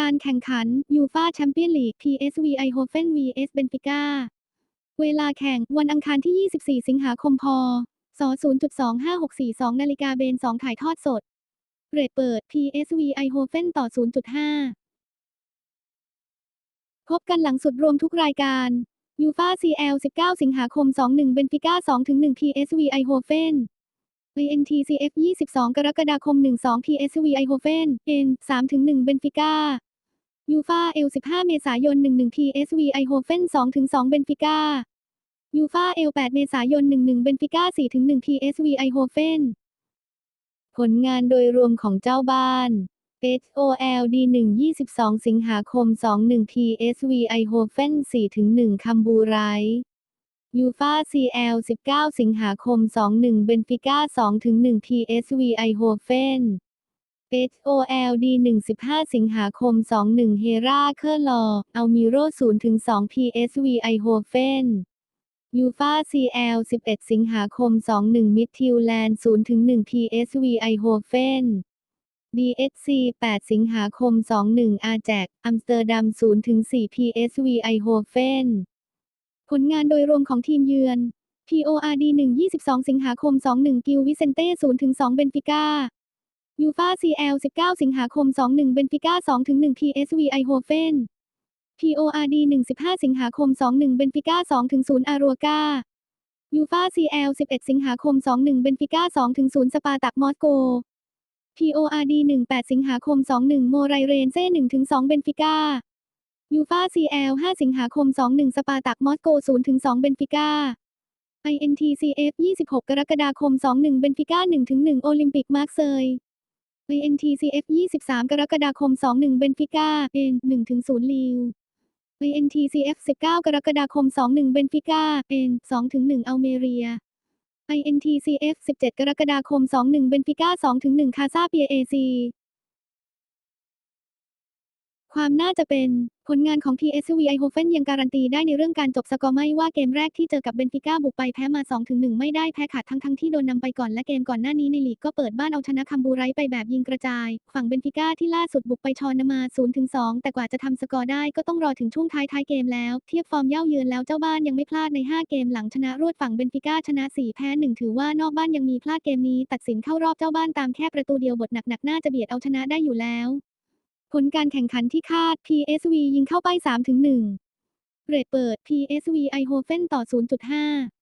การแข่งขันยูฟาแชมเปี้ยนลีก PSV Eindhoven vs เบนฟิก้า เวลาแข่งวันอังคารที่ 24 สิงหาคมพศ0.25642 นาฬิกาเบน 2 ถ่ายทอดสดเรทเปิด PSV Eindhoven ต่อ 0.5 พบกันหลังสุดรวมทุกรายการยูฟา CL 19 สิงหาคม 21 เบนฟิก้า 2-1 PSV Eindhoven INTCF 22 กรกฎาคม 12 PSV Eindhoven N 3-1 เบนฟิก้า ยูฟา L 15 เมษายน 11 PSV Eindhoven 2-2 เบนฟิก้ายูฟา L 8เมษายน 11 เบนฟิก้า 4-1 PSV Eindhoven ผลงานโดยรวมของเจ้าบ้าน HOLD 1 22 สิงหาคม 21 PSV Eindhoven 4-1 คัมบูไรยูฟา CL 19 สิงหาคม 21 เบนฟิก้า 2-1 PSV Eindhoven HOLD 15 สิงหาคม 21 เฮราเคอร์ลอ อัลมิโร0-2 PSV Eindhoven ยูฟา CL 11 สิงหาคม 21 มิดทิวแลนด์0-1 PSV Eindhoven DSC 8 สิงหาคม 21 อาแจก อัมสเตอร์ดัม0-4 PSV Eindhoven ผลงานโดยรวมของทีมเยือน PORD 1 22 สิงหาคม 21 กิลวิเซนเต้0-2เบนฟิก้า ยูฟา CL 19 สิงหาคม 21 เบนฟิก้า2-1 PSV Eindhoven PORD 1 15 สิงหาคม 21 เบนฟิก้า2-0อารัวกายูฟา CL 11 สิงหาคม 21 เบนฟิก้า2-0สปาตักมอสโก PORD 18 สิงหาคม 21 โมไรเรนเซ่1-2เบนฟิก้ายูฟา CL 5 สิงหาคม 21 สปาตักมอสโก0-2เบนฟิก้า INTCF 26 กรกฎาคม 21 เบนฟิก้า1-1โอลิมปิกมาร์เซย INTCF 23 กรกฎาคม 21 เบนฟิก้า N 1-0 ลิว INTCF 19 กรกฎาคม 21 เบนฟิก้า N 2-1 อัลเมเรีย INTCF 17 กรกฎาคม 21 เบนฟิก้า 2-1 คาซาเปียเอซี ความน่าจะเป็น ผลงานของ PSV Eindhoven ยังการันตีได้ในเรื่องการจบสกอร์ไม่ว่าเกมแรกที่เจอกับเบนฟิก้าบุกไปแพ้มา 2-1 ไม่ได้แพ้ขาดทั้งทั้งที่โดนนำไปก่อนและเกมก่อนหน้านี้ในลีกก็เปิดบ้านเอาชนะคัมบูไรไปแบบยิงกระจาย ฝั่งเบนฟิก้าที่ล่าสุดบุกไปชอนนามา 0-2 แต่กว่าจะทำสกอร์ได้ก็ต้องรอถึงช่วงท้ายท้ายเกมแล้ว เทียบฟอร์มเย่าเยือนแล้วเจ้าบ้านยังไม่พลาดใน 5 เกมหลังชนะรวดฝั่งเบนฟิก้าชนะ 4 แพ้ 1 ถือว่านอกบ้านยังมีพลาดเกมนี้ ตัดสินเข้ารอบเจ้าบ้านตามแค่ประตูเดียวบทหนักๆน่าจะเบียดเอาชนะได้อยู่แล้ว ลการแข่งขันที่คาด PSV ยิงเข้าไป 3-1 เรทเปิด PSV Eindhoven ต่อ 0.5